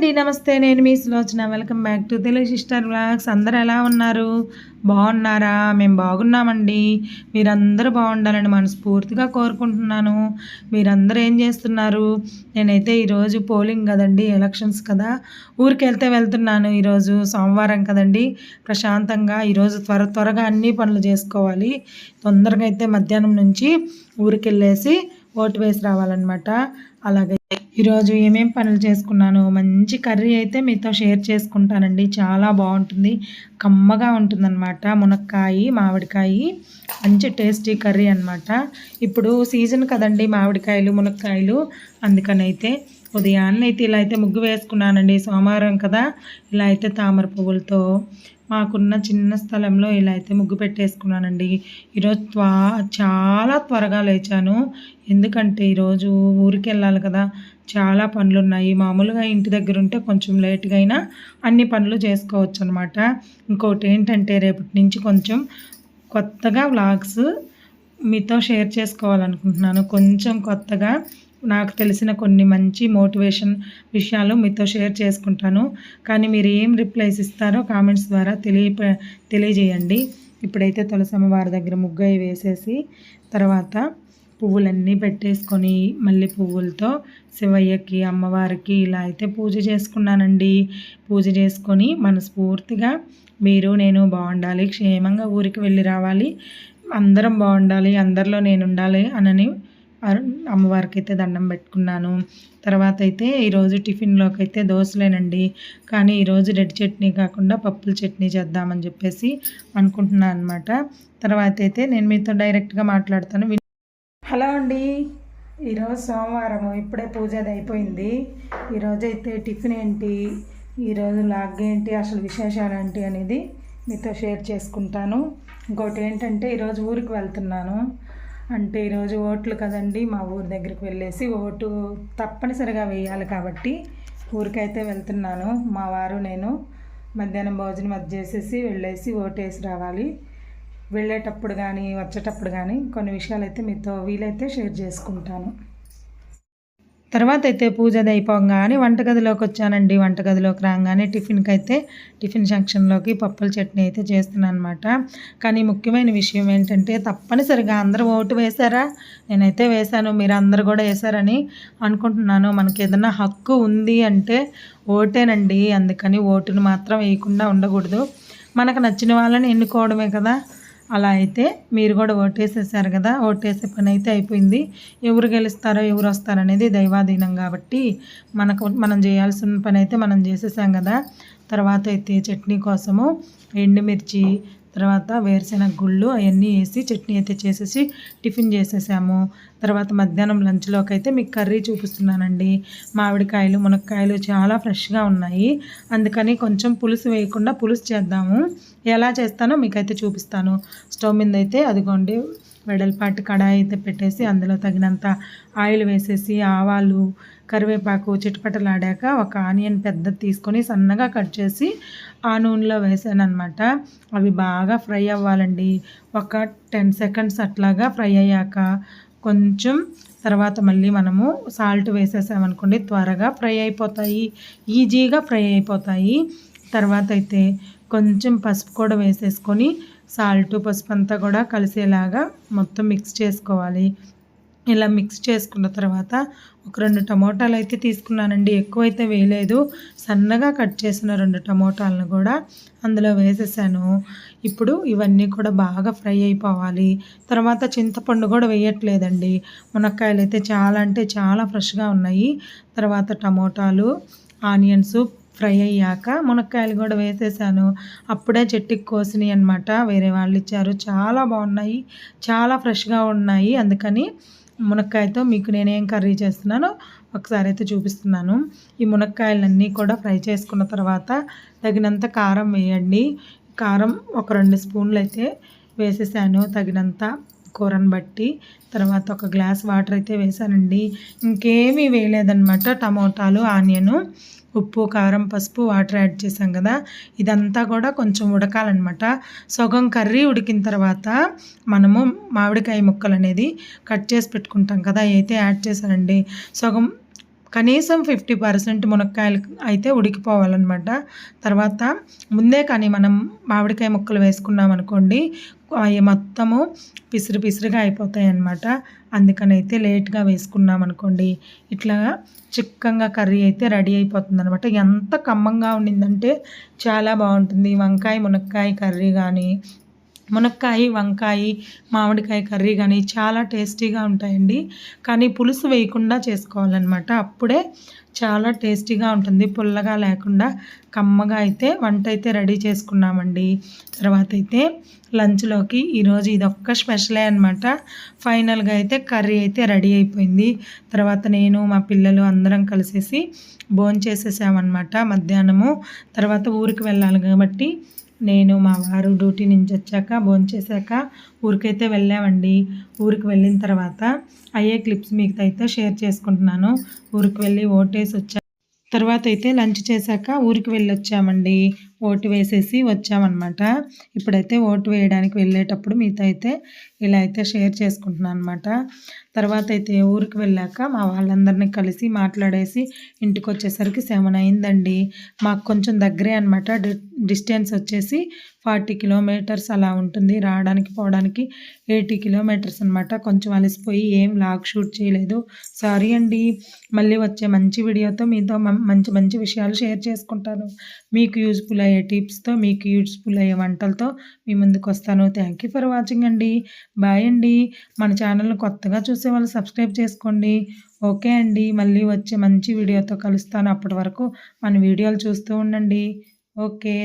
అండి నమస్తే. నేను మీ Sulochana. Welcome back to Telugu sister blogs అందరు ఎలా ఉన్నారు? బాగున్నారా? మేము బాగున్నామండి. మీరందరూ బాగుండాలని మనస్ఫూర్తిగా కోరుకుంటున్నాను. మీరందరూ ఏం చేస్తున్నారు? నేనైతే ఈరోజు పోలింగ్ కదండి ఎలక్షన్స్ కదా. ఊరికి వెళ్తే వెళ్తున్నాను ఈరోజు సోమవారం కదండి. ప్రశాంతంగా ఈరోజు త్వర త్వరగా అన్ని పనులు చేసుకోవాలి. తొందరగా అయితే మధ్యాహ్నం నుంచి ఊరికి వెళ్ళేసి ఓటు వేసి రావాలన్నమాట. అలాగే ఈరోజు ఏమేం పనులు చేసుకున్నాను మంచి కర్రీ అయితే మీతో షేర్ చేసుకుంటానండి. చాలా బాగుంటుంది. కమ్మగా ఉంటుందన్నమాట. మునక్కాయ మామిడికాయ మంచి టేస్టీ కర్రీ అనమాట ఇప్పుడు సీజన్ కదండి మామిడికాయలు మునక్కాయలు. అందుకనైతే ఉదయాన్నే అయితే ఇలా అయితే ముగ్గు వేసుకున్నానండి. సోమవారం కదా. ఇలా అయితే తామర పువ్వులతో మాకున్న చిన్న స్థలంలో ఇలా అయితే ముగ్గు పెట్టేసుకున్నానండి. ఈరోజు త్వా చాలా త్వరగా లేచాను. ఎందుకంటే ఈరోజు ఊరికి వెళ్ళాలి కదా. చాలా పనులు ఉన్నాయి మామూలుగా ఇంటి దగ్గర ఉంటే కొంచెం లేట్గా అయినా అన్ని పనులు చేసుకోవచ్చు అనమాట ఇంకోటి ఏంటంటే రేపటి నుంచి కొంచెం కొత్తగా వ్లాగ్స్ మీతో షేర్ చేసుకోవాలనుకుంటున్నాను. కొంచెం కొత్తగా నాకు తెలిసిన కొన్ని మంచి మోటివేషన్ విషయాలు మీతో షేర్ చేసుకుంటాను. కానీ మీరు ఏం రిప్లైస్ ఇస్తారో కామెంట్స్ ద్వారా తెలియ తెలియజేయండి. ఇప్పుడైతే తులసమ్మ వారి దగ్గర ముగ్గు వేసేసి తర్వాత పువ్వులన్నీ పెట్టేసుకొని మళ్ళీ పువ్వులతో శివయ్యకి అమ్మవారికి ఇలా అయితే పూజ చేసుకున్నానండి. పూజ చేసుకొని మనస్ఫూర్తిగా మీరు నేను బాగుండాలి క్షేమంగా ఊరికి వెళ్ళి రావాలి. అందరం బాగుండాలి అందరిలో నేను ఉండాలి అనని అమ్మవారికి అయితే దండం పెట్టుకున్నాను. తర్వాత అయితే ఈరోజు టిఫిన్లోకి అయితే దోశలేనండి. కానీ ఈరోజు రెడ్ చట్నీ కాకుండా పప్పుల చట్నీ చేద్దామని చెప్పేసి అనుకుంటున్నాను అనమాట తర్వాత అయితే నేను మీతో డైరెక్ట్గా మాట్లాడతాను. హలో అండి. ఈరోజు సోమవారం ఇప్పుడే పూజ అది అయిపోయింది. ఈరోజు అయితే టిఫిన్ ఏంటి? ఈరోజు లాగ్ ఏంటి? అసలు విశేషాలు ఏంటి అనేది మీతో షేర్ చేసుకుంటాను. ఇంకోటి ఏంటంటే ఈరోజు ఊరికి వెళ్తున్నాను. అంటే ఈరోజు ఓట్లు కదండి మా ఊరి దగ్గరికి వెళ్ళేసి ఓటు తప్పనిసరిగా వేయాలి కాబట్టి ఊరికైతే వెళ్తున్నాను. మా వారు నేను మధ్యాహ్నం భోజనం అది చేసేసి వెళ్ళేసి ఓటేసి రావాలి. వెళ్ళేటప్పుడు కానీ వచ్చేటప్పుడు కానీ కొన్ని విషయాలు అయితే మీతో వీలైతే షేర్ చేసుకుంటాను. తర్వాత అయితే పూజ అయిపోగానే వంటగదిలోకి వచ్చానండి. వంటగదిలోకి రాగానే టిఫిన్కి అయితే టిఫిన్ సెక్షన్లోకి పప్పుల చట్నీ అయితే చేస్తున్నాను అనమాట కానీ ముఖ్యమైన విషయం ఏంటంటే తప్పనిసరిగా అందరూ ఓటు వేశారా? నేనైతే వేశాను. మీరు అందరు కూడా వేశారని అనుకుంటున్నాను. మనకి ఏదైనా హక్కు ఉంది అంటే ఓటేనండి. అందుకని ఓటును మాత్రం వేయకుండా ఉండకూడదు. మనకు నచ్చిన వాళ్ళని ఎన్నుకోవడమే కదా. అలా అయితే మీరు కూడా ఓటేసేసారు కదా ఓటేసే పని అయితే అయిపోయింది. ఎవరు గెలుస్తారో ఎవరు వస్తారో అనేది దైవాధీనం కాబట్టి మనకు మనం చేయాల్సిన పని అయితే మనం చేసేసాం కదా. తర్వాత అయితే చట్నీ కోసము ఎండుమిర్చి తర్వాత వేరుశెనగ గుళ్ళు అవన్నీ వేసి చట్నీ అయితే చేసేసి టిఫిన్ చేసేసాము. తర్వాత మధ్యాహ్నం లంచ్లోకి అయితే మీకు కర్రీ చూపిస్తున్నానండి. మామిడికాయలు మునక్కాయలు చాలా ఫ్రెష్గా ఉన్నాయి. అందుకని కొంచెం పులుసు వేయకుండా పులుసు చేద్దాము. ఎలా చేస్తానో మీకైతే చూపిస్తాను. స్టవ్ మీద అయితే అదిగోండి వెడల్పాటి కడాయి అయితే పెట్టేసి అందులో తగినంత ఆయిల్ వేసేసి ఆవాలు కరివేపాకు చిటపటలాడాక ఒక ఆనియన్ పెద్ద తీసుకొని సన్నగా కట్ చేసి ఆ నూనెలో వేసాను అనమాట అవి బాగా ఫ్రై అవ్వాలండి. ఒక టెన్ సెకండ్స్ అట్లాగా ఫ్రై అయ్యాక కొంచెం తర్వాత మళ్ళీ మనము సాల్ట్ వేసేసామనుకోండి త్వరగా ఫ్రై అయిపోతాయి ఈజీగా ఫ్రై అయిపోతాయి. తర్వాత అయితే కొంచెం పసుపు కూడా వేసేసుకొని సాల్ట్ పసుపు అంతా కూడా కలిసేలాగా మొత్తం మిక్స్ చేసుకోవాలి. ఇలా మిక్స్ చేసుకున్న తర్వాత ఒక రెండు టమోటాలు అయితే తీసుకున్నానండి. ఎక్కువైతే వేయలేదు. సన్నగా కట్ చేసిన రెండు టమోటాలను కూడా అందులో వేసేసాను. ఇప్పుడు ఇవన్నీ కూడా బాగా ఫ్రై అయిపోవాలి. తర్వాత చింతపండు కూడా వేయట్లేదండి. మునక్కాయలు అయితే చాలా అంటే చాలా ఫ్రెష్గా ఉన్నాయి. తర్వాత టమోటాలు ఆనియన్స్ ఫ్రై అయ్యాక మునక్కాయలు కూడా వేసేసాను. అప్పుడే చెట్టుకి కోసినాయి అనమాట వేరే వాళ్ళు ఇచ్చారు. చాలా బాగున్నాయి. చాలా ఫ్రెష్గా ఉన్నాయి. అందుకని మునక్కాయతో మీకు నేనేం కర్రీ చేస్తున్నానో ఒకసారి అయితే చూపిస్తున్నాను. ఈ మునక్కాయలన్నీ కూడా ఫ్రై చేసుకున్న తర్వాత తగినంత కారం వేయండి. కారం ఒక రెండు స్పూన్లు అయితే వేసేసాను. తగినంత కూరను బట్టి. తర్వాత ఒక గ్లాస్ వాటర్ అయితే వేసానండి. ఇంకేమీ వేయలేదన్నమాట టమోటాలు ఆనియను. ఉప్పు కారం పసుపు వాటర్ యాడ్ చేసాం కదా. ఇదంతా కూడా కొంచెం ఉడకాలన్నమాట. సగం కర్రీ ఉడికిన తర్వాత మనము మామిడికాయ ముక్కలు అనేది కట్ చేసి పెట్టుకుంటాం కదా. అయితే యాడ్ చేశానండి. సగం కనీసం ఫిఫ్టీ పర్సెంట్ మునక్కాయలు అయితే ఉడికిపోవాలన్నమాట. తర్వాత ముందే కానీ మనం మామిడికాయ ముక్కలు వేసుకున్నాం అనుకోండి అవి మొత్తము పిసిరి పిసిరిగా అయిపోతాయి అన్నమాట అందుకని అయితే లేట్గా వేసుకున్నాం అనుకోండి ఇట్లా చిక్కగా కర్రీ అయితే రెడీ అయిపోతుంది అనమాట ఎంత కమ్మంగా ఉండిందంటే చాలా బాగుంటుంది. వంకాయ మునక్కాయ కర్రీ కానీ మునక్కాయ వంకాయ మామిడికాయ కర్రీ కానీ చాలా టేస్టీగా ఉంటాయండి. కానీ పులుసు వేయకుండా చేసుకోవాలన్నమాట. అప్పుడే చాలా టేస్టీగా ఉంటుంది. పుల్లగా లేకుండా కమ్మగా అయితే వంట అయితే రెడీ చేసుకున్నామండి. తర్వాత అయితే లంచ్లోకి ఈరోజు ఇది ఒక్క స్పెషలే అనమాట ఫైనల్గా అయితే కర్రీ అయితే రెడీ అయిపోయింది. తర్వాత నేను మా పిల్లలు అందరం కలిసేసి భోంచేసేసామన్నమాట మధ్యాహ్నము. తర్వాత ఊరికి వెళ్ళాలి కాబట్టి నేను మా వారు డ్యూటీ నుంచి వచ్చాక భోంచేశాక ఊరికైతే వెళ్ళామండి. ఊరికి వెళ్ళిన తర్వాత అయ్యే క్లిప్స్ మీకు అయితే షేర్ చేసుకుంటున్నాను. ఊరికి వెళ్ళి ఓటేసి వచ్చా తర్వాత అయితే లంచ్ చేశాక ఊరికి వెళ్ళి వచ్చామండి ఓటు వేసేసి వచ్చామన్నమాట. ఇప్పుడైతే ఓటు వేయడానికి వెళ్ళేటప్పుడు మీతో అయితే ఇలా అయితే షేర్ చేసుకుంటున్నాను అనమాట తర్వాత అయితే ఊరికి వెళ్ళాక మా వాళ్ళందరినీ కలిసి మాట్లాడేసి ఇంటికి వచ్చేసరికి సెవెన్ అయిందండి. మాకు కొంచెం దగ్గరే అనమాట డిస్టెన్స్ వచ్చేసి ఫార్టీ కిలోమీటర్స్ అలా ఉంటుంది. రావడానికి పోవడానికి ఎయిటీ కిలోమీటర్స్ అనమాట కొంచెం అలసిపోయి ఏం లాగ్ షూట్ చేయలేదు. సారీ అండి. మళ్ళీ వచ్చే మంచి వీడియోతో మీతో మంచి మంచి విషయాలు షేర్ చేసుకుంటాను. మీకు యూజ్ఫుల్ అయ్యే టిప్స్తో మీకు యూజ్ఫుల్ అయ్యే వంటలతో మీ ముందుకు వస్తాను. థ్యాంక్ యూ ఫర్ వాచింగ్ అండి. బాయ్ అండి. మన ఛానల్ని కొత్తగా చూసే వాళ్ళు సబ్స్క్రైబ్ చేసుకోండి. ఓకే అండి. మళ్ళీ వచ్చే మంచి వీడియోతో కలుస్తాను. అప్పటి వరకు మన వీడియోలు చూస్తూ ఉండండి. ఓకే.